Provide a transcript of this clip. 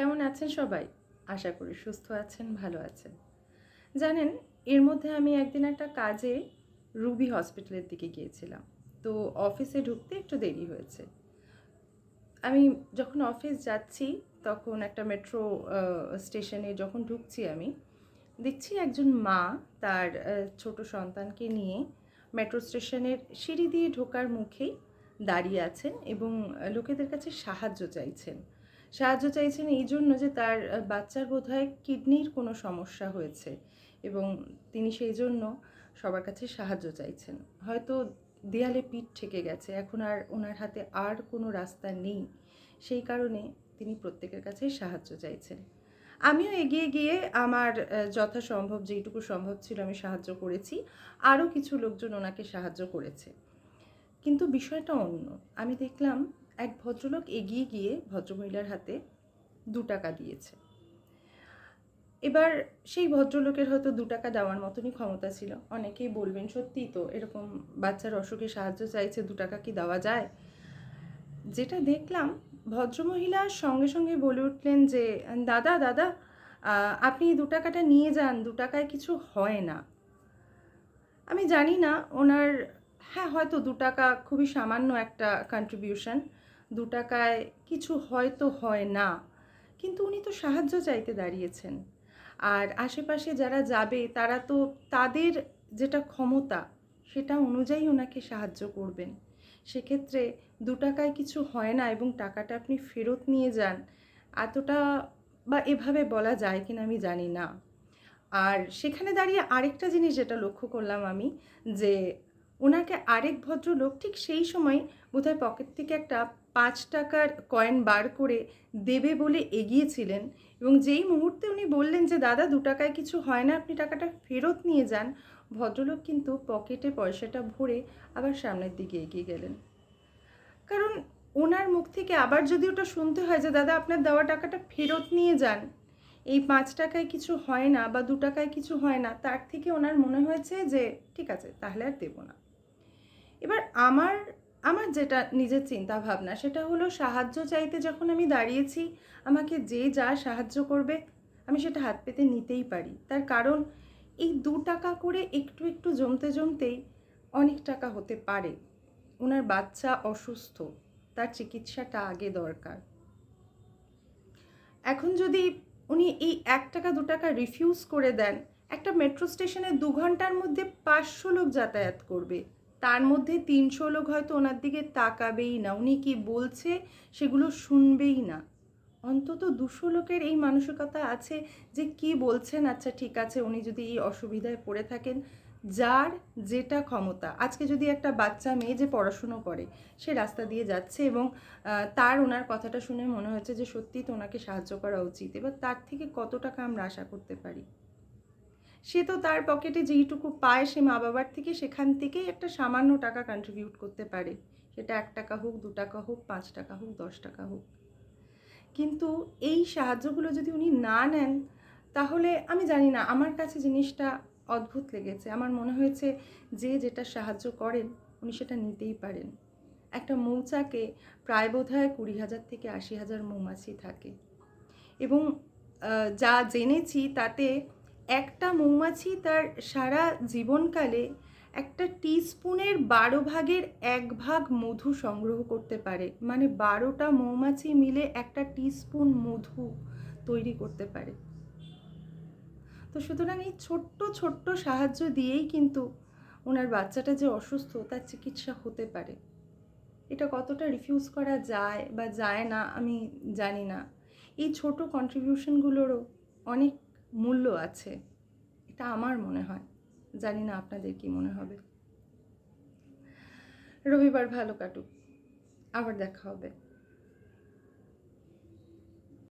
কেমন আছেন সবাই? আশা করি সুস্থ আছেন, ভালো আছেন। জানেন, এর মধ্যে আমি একদিন একটা কাজে রুবি হসপিটালের দিকে গিয়েছিলাম। তো অফিসে ঢুকতে একটু দেরি হয়েছে। আমি যখন অফিস যাচ্ছি, তখন একটা মেট্রো স্টেশনে যখন ঢুকছি আমি, দেখছি একজন মা তার ছোট সন্তানকে নিয়ে মেট্রো স্টেশনের সিঁড়ি দিয়ে ঢোকার মুখেই দাঁড়িয়ে আছেন এবং লোকেদের কাছে সাহায্য চাইছেন। সাহায্য চাইছেন এই জন্য যে তার বাচ্চার বোধহয় কিডনির কোনো সমস্যা হয়েছে এবং তিনি সেই জন্য সবার কাছে সাহায্য চাইছেন। হয়তো দেয়ালে পিঠ ঠেকে গেছে, এখন আর ওনার হাতে আর কোনো রাস্তা নেই। সেই কারণে তিনি প্রত্যেকের কাছে সাহায্য চাইছেন। আমিও এগিয়ে গিয়ে আমার যথাসম্ভব যেইটুকু সম্ভব ছিল আমি সাহায্য করেছি। আরও কিছু লোকজন ওনাকে সাহায্য করেছে। কিন্তু বিষয়টা অন্য। আমি দেখলাম এক ভদ্রলোক এগিয়ে গিয়ে ভদ্রমহিলার হাতে দু টাকা দিয়েছে। এবার সেই ভদ্রলোকের হয়তো দু টাকা দেওয়ার মতনই ক্ষমতা ছিল। অনেকেই বলবেন, সত্যিই তো এরকম বাচ্চার অসুখে সাহায্য চাইছে, দু টাকা কি দেওয়া যায়? যেটা দেখলাম, ভদ্রমহিলা সঙ্গে সঙ্গে বলে উঠলেন যে, দাদা দাদা আপনি দু টাকাটা নিয়ে যান, দু টাকায় কিছু হয় না। আমি জানি না, ওনার হ্যাঁ হয়তো দু টাকা খুবই সামান্য একটা কন্ট্রিবিউশন দু টাকায় কিছু হয়তো হয় না। কিন্তু উনি তো সাহায্য চাইতে দাঁড়িয়েছেন। আর আশেপাশে যারা যাবে, তারা তো তাদের যেটা ক্ষমতা, সেটা অনুযায়ী ওনাকে সাহায্য করবেন। সেক্ষেত্রে দু টাকায় কিছু হয় না এবং টাকাটা আপনি ফেরত নিয়ে যান, এতটা বা এভাবে বলা যায় কিনা আমি জানি না। আর সেখানে দাঁড়িয়ে আরেকটা জিনিস যেটা লক্ষ্য করলাম আমি, যে ওনাকে আরেক ভদ্রলোক ঠিক সেই সময় বোধহয় পকেট থেকে একটা পাঁচ টাকার কয়েন বার করে দেবে বলে এগিয়েছিলেন এবং যেই মুহূর্তে উনি বললেন যে, দাদা, দু টাকায় কিছু হয় না, আপনি টাকাটা ফেরত নিয়ে যান, ভদ্রলোক কিন্তু পকেটে পয়সাটা ভরে আবার সামনের দিকে এগিয়ে গেলেন। কারণ ওনার মুখ থেকে আবার যদি ওটা শুনতে হয় যে, দাদা, আপনার দেওয়া টাকাটা ফেরত নিয়ে যান, এই পাঁচ টাকায় কিছু হয় না বা দু টাকায় কিছু হয় না, তার থেকে ওনার মনে হয়েছে যে, ঠিক আছে, তাহলে আর দেবো না। এবার আমার আমার যেটা নিজের চিন্তা ভাবনা সেটা হলো সাহায্য চাইতে যখন আমি দাঁড়িয়েছি, আমাকে যে যা সাহায্য করবে আমি সেটা হাত পেতে নিতেই পারি। তার কারণ এই দু টাকা করে একটু একটু জমতে জমতেই অনেক টাকা হতে পারে। ওনার বাচ্চা অসুস্থ, তার চিকিৎসাটা আগে দরকার। এখন যদি উনি এই এক টাকা, দু টাকা রিফিউজ করে দেন, একটা মেট্রো স্টেশনে দু ঘণ্টার মধ্যে পাঁচশো লোক যাতায়াত করবে। তার মধ্যে তিনশো লোক হয়তো ওনার দিকে তাকাবেই না। উনি কি বলছে সেগুলো শুনবেই না। অন্তত দুশো লোকের এই মানসিকতা আছে যে কি বলছেন আচ্ছা ঠিক আছে, উনি যদি এই অসুবিধায় পড়ে থাকেন, যার যেটা ক্ষমতা। আজকে যদি একটা বাচ্চা মেয়ে যে পড়াশুনো করে, সে রাস্তা দিয়ে যাচ্ছে এবং তার ওনার কথাটা শুনে মনে হচ্ছে যে সত্যিই তো ওনাকে সাহায্য করা উচিত। এবার তার থেকে কত টাকা আমরা আশা করতে পারি? সে তো তার পকেটে যেইটুকু পায় সে মা বাবার থেকে সেখান থেকেই একটা সামান্য টাকা কন্ট্রিবিউট করতে পারে। সেটা এক টাকা হোক, দু টাকা হোক, পাঁচ টাকা হোক, দশ টাকা হোক। কিন্তু এই সাহায্যগুলো যদি উনি না নেন, তাহলে আমি জানি না, আমার কাছে জিনিসটা অদ্ভুত লেগেছে। আমার মনে হয়েছে যে যেটা সাহায্য করেন, উনি সেটা নিতেই পারেন। একটা মৌচাকে প্রায় বোধ হয় কুড়ি হাজার থেকে আশি হাজার মৌমাছি থাকে। এবং যা জেনেছি তাতে একটা মৌমাছি তার সারা জীবনকালে একটা টিস্পুনের বারো ভাগের এক ভাগ মধু সংগ্রহ করতে পারে। মানে বারোটা মৌমাছি মিলে একটা টিস্পুন মধু তৈরি করতে পারে। তো সুতরাং এই ছোট্ট ছোট্ট সাহায্য দিয়েই কিন্তু ওনার বাচ্চাটা যে অসুস্থ, তার চিকিৎসা হতে পারে। এটা কতটা রিফিউজ করা যায় বা যায় না, আমি জানি না। এই ছোট কন্ট্রিবিউশনগুলোরও অনেক মূল্য আছে। এটা আমার মনে হয়। জানি না আপনাদের কি মনে হবে। রবিবার ভালো কাটুক। আবার দেখা হবে।